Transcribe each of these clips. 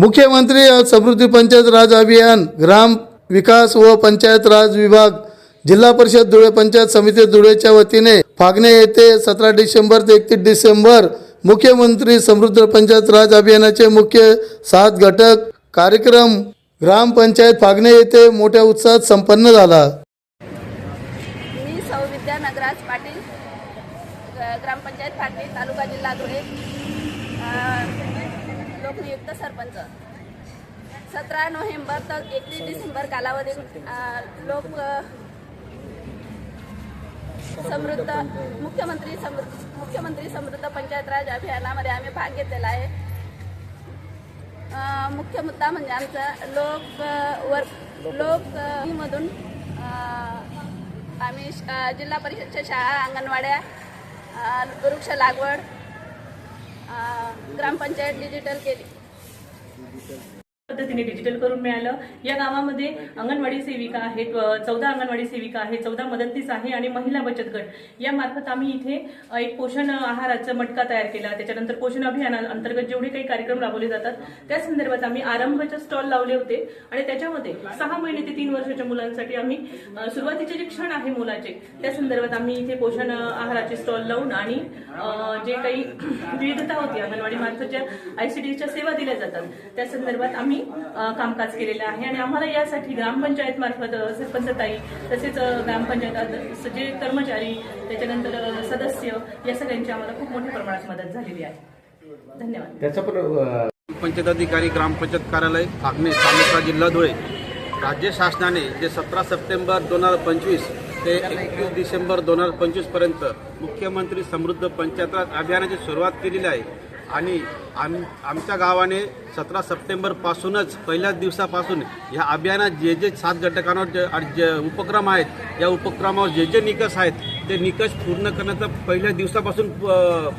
मुख्यमंत्री समृद्धी पंचायत राज अभियान ग्राम विकास व पंचायत राज विभाग जिल्हा परिषद धुळे पंचायत समिती धुळेच्या वतीने फागणे येथे सतरा डिसेंबर ते एकतीस डिसेंबर मुख्यमंत्री समृद्ध पंचायत राज अभियानाचे मुख्य सात घटक कार्यक्रम ग्रामपंचायत फागणे येथे मोठ्या उत्साहात संपन्न झाला. मी सौ विद्या नगराज पाटील ग्रामपंचायत फागणे तालुका जिल्हा धुळे. लोकनियुक्त सरपंच. सतरा नोव्हेंबर तर एकतीस डिसेंबर कालावधीत लोक समृद्ध मुख्यमंत्री समृद्ध मुख्यमंत्री समृद्ध पंचायत राज अभियानामध्ये आम्ही भाग घेतलेला आहे. मुख्य मुद्दा म्हणजे आमचा लोक वर लोकमधून आम्ही जिल्हा परिषदच्या शाळा अंगणवाड्या वृक्ष लागवड ग्रामपंचायत डिजिटल केली. पद्धतीने डिजिटल करून मिळालं. या गावामध्ये अंगणवाडी सेविका आहेत चौदा अंगणवाडी सेविका आहे चौदा मदतनीस आहे आणि महिला बचत गट. या मार्फत आम्ही इथे एक पोषण आहाराचा मटका तयार केला. त्याच्यानंतर पोषण अभियानाअंतर्गत जेवढे काही कार्यक्रम राबवले जातात त्या संदर्भात आम्ही आरंभाचे स्टॉल लावले होते. आणि त्याच्यामध्ये सहा महिने ते तीन वर्षाच्या मुलांसाठी आम्ही सुरुवातीचे जे क्षण आहे मुलाचे त्या संदर्भात आम्ही इथे पोषण आहाराचे स्टॉल लावून आणि जे काही विविधता होती अंगणवाडी मार्फत ज्या आयसीडीच्या सेवा दिल्या जातात त्या संदर्भात आम्ही अ, कामकाज केलेलं आहे. आणि आम्हाला यासाठी ग्रामपंचायत मार्फत सरपंच ताई तसेच अ, ग्रामपंचायत जे कर्मचारी त्याच्यानंतर सदस्य या सगळ्यांची आम्हाला खूप मोठ्या प्रमाणात मदत झालेली आहे. धन्यवाद. त्याचा पण पंचायत अधिकारी ग्रामपंचायत कार्यालय फागणे तालुका जिल्हा धुळे. राज्य शासनाने जे सतरा सप्टेंबर दोन हजार पंचवीस ते एकवीस डिसेंबर दोन हजार पंचवीसपर्यंत मुख्यमंत्री समृद्ध पंचायत राज अभियानाची सुरुवात केलेली आहे. आणि आम आमच्या गावाने सतरा सप्टेंबरपासूनच पहिल्याच दिवसापासून ह्या अभियानात जे जे सात घटकांवर जे जे उपक्रम आहेत या उपक्रमावर जे जे निकष आहेत ते निकष पूर्ण करण्याचा पहिल्या दिवसापासून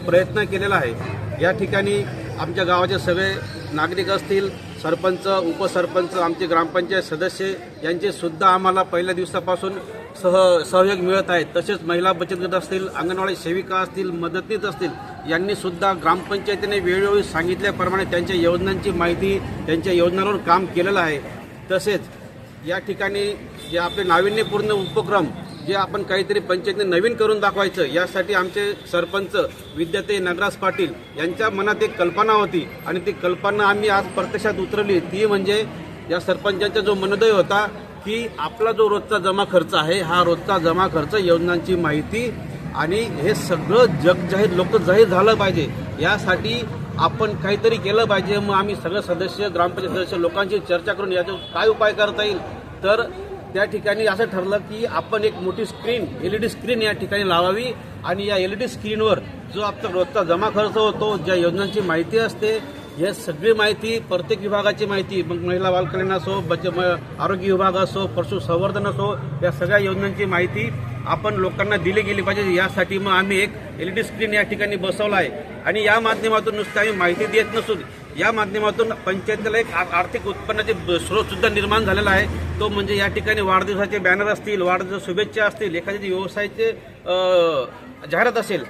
प्रयत्न केलेला आहे. या ठिकाणी आमच्या गावाचे सगळे नागरिक असतील सरपंच उपसरपंच आमचे ग्रामपंचायत सदस्य यांचेसुद्धा आम्हाला पहिल्या दिवसापासून सह सहयोग मिळत आहेत तसेच महिला बचत गट असतील अंगणवाडी सेविका असतील मदतनीस असतील यांनी सुद्धा ग्रामपंचायतीने वेळोवेळी सांगितल्याप्रमाणे त्यांच्या योजनांची माहिती त्यांच्या योजनांवर काम केलेलं आहे. तसेच या ठिकाणी जे आपले नाविन्यपूर्ण उपक्रम जे आपण काहीतरी पंचायतीने नवीन करून दाखवायचं यासाठी आमचे सरपंच विद्याते नगराज पाटील यांच्या मनात एक कल्पना होती आणि ती कल्पना आम्ही आज प्रत्यक्षात उतरवली ती म्हणजे या सरपंचांचा जो मनोदय होता की आपला जो रोजचा जमा खर्च आहे हा रोजचा जमा खर्च योजनांची माहिती आणि हे सगळं जग जाहीर लोक जाहीर झालं पाहिजे. यासाठी आपण काहीतरी केलं पाहिजे. मग आम्ही सगळे सदस्य ग्रामपंचायत सदस्य लोकांची चर्चा करून याच्यावर काय उपाय करता येईल? तर त्या ठिकाणी असं ठरलं की आपण एक मोठी screen L E D screen या ठिकाणी लावावी आणि या एल ई डी स्क्रीनवर जो आपला रोजचा जमा खर्च होतो ज्या योजनांची माहिती असते हे सगळी माहिती प्रत्येक विभागाची माहिती मग महिला बालकल्याण असो बच म- आरोग्य विभाग असो पशुसंवर्धन असो या सगळ्या योजनांची माहिती आपण लोकांना दिले गेले पाहिजे. यासाठी मग आम्ही एक एल ई डी स्क्रीन या ठिकाणी बसवला आहे. आणि या माध्यमातून नुसतं आम्ही माहिती देत नसून या माध्यमातून पंचायतीला एक आर्थिक उत्पन्नाचे स्रोतसुद्धा स्रोत सुद्धा निर्माण झालेला आहे. तो म्हणजे या ठिकाणी वाढदिवसाचे बॅनर असतील वाढदिवस शुभेच्छा असतील एखाद्या व्यवसायाचे जाहिरात असेल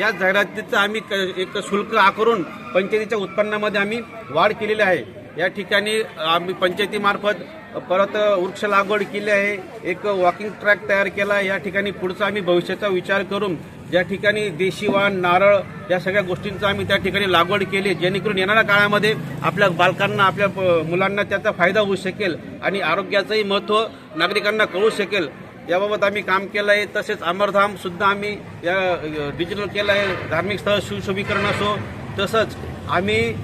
या जाहिरातीचं आम्ही क- एक शुल्क आकारून पंचायतीच्या उत्पन्नामध्ये आम्ही वाढ केलेली आहे. या ठिकाणी आम्ही पंचायतीमार्फत परत वृक्ष लागवड केली आहे. एक वॉकिंग ट्रॅक तयार केला आहे. या ठिकाणी पुढचा आम्ही भविष्याचा विचार करून ज्या ठिकाणी देशी वाण नारळ या सगळ्या गोष्टींचा आम्ही त्या ठिकाणी लागवड केली जेणेकरून येणाऱ्या काळामध्ये आपल्या बालकांना आपल्या प- मुलांना त्याचा फायदा होऊ शकेल आणि आरोग्याचंही महत्त्व नागरिकांना कळू शकेल. याबाबत आम्ही काम केलं आहे. तसेच अमरधाम सुद्धा आम्ही या डिजिटल केलं आहे. धार्मिक स्थळ सुशोभीकरण असो तसंच आम्ही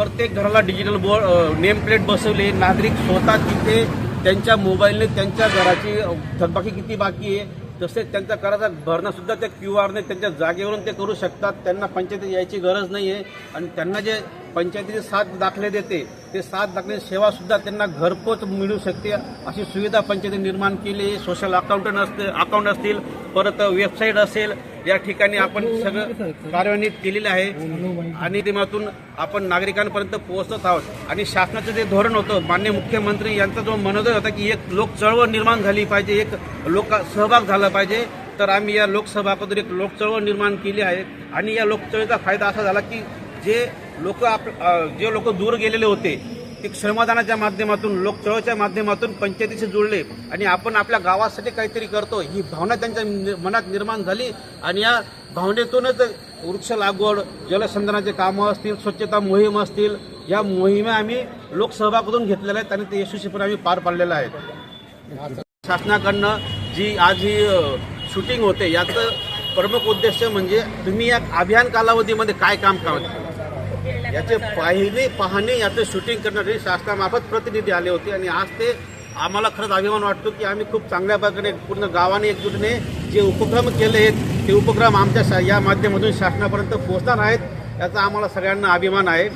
प्रत्येक घराला डिजिटल बोर्ड नेम प्लेट बसवले. नागरिक स्वतः तिथे त्यांच्या मोबाईलने त्यांच्या घराची थकबाकी किती बाकी आहे तसेच त्यांचा कराचा भरणंसुद्धा त्या क्यू आरने त्यांच्या जागेवरून ते करू शकतात. त्यांना पंचायतीत यायची गरज नाही आहे आणि त्यांना जे पंचायतीचे सात दाखले देते ते सात दाखले सेवा सुद्धा त्यांना घरपोच मिळू शकते अशी सुविधा पंचायतीने निर्माण केली. सोशल अकाउंटंट असते अकाउंट असतील परत वेबसाईट असेल या ठिकाणी आपण सगळं कार्यान्वित केलेलं आहे. आणि माध्यमातून आपण नागरिकांपर्यंत पोहोचत आहोत. आणि शासनाचं जे धोरण होतं मान्य मुख्यमंत्री यांचा जो मनोदय होता की एक लोक चळवळ निर्माण झाली पाहिजे एक लोक सहभाग झाला पाहिजे तर आम्ही या लोकसभाकडून एक लोकचळवळ निर्माण केली आहे. आणि या लोकचळवळीचा फायदा असा झाला की जे लोक आप जे लोक दूर गेलेले होते ते श्रमदानाच्या माध्यमातून लोकचळवळीच्या माध्यमातून पंचायतीशी जुळले आणि आपण आपल्या गावासाठी काहीतरी करतो ही भावना त्यांच्या मनात निर्माण झाली आणि या भावनेतूनच वृक्ष लागवड जलसंधनाचे कामं असतील स्वच्छता मोहीम असतील या मोहिमा आम्ही लोकसहभागातून घेतलेल्या आहेत आणि ते यशस्वीपणे आम्ही पार पाडलेलं आहे शासनाकडनं जी आज ही शूटिंग होते याचं प्रमुख उद्देश म्हणजे तुम्ही या अभियान कालावधीमध्ये काय काम करत याचे पाहिले पाहणी याचं शूटिंग करण्यासाठी शासनामार्फत प्रतिनिधी आले होते आणि आज ते आम्हाला खरंच अभिमान वाटतो की आम्ही खूप चांगल्या प्रकारे पूर्ण गावाने एकजुटीने जे उपक्रम केले आहेत ते उपक्रम आमच्या शा- या माध्यमातून शासनापर्यंत पोहोचणार आहेत याचा आम्हाला सगळ्यांना अभिमान आहे.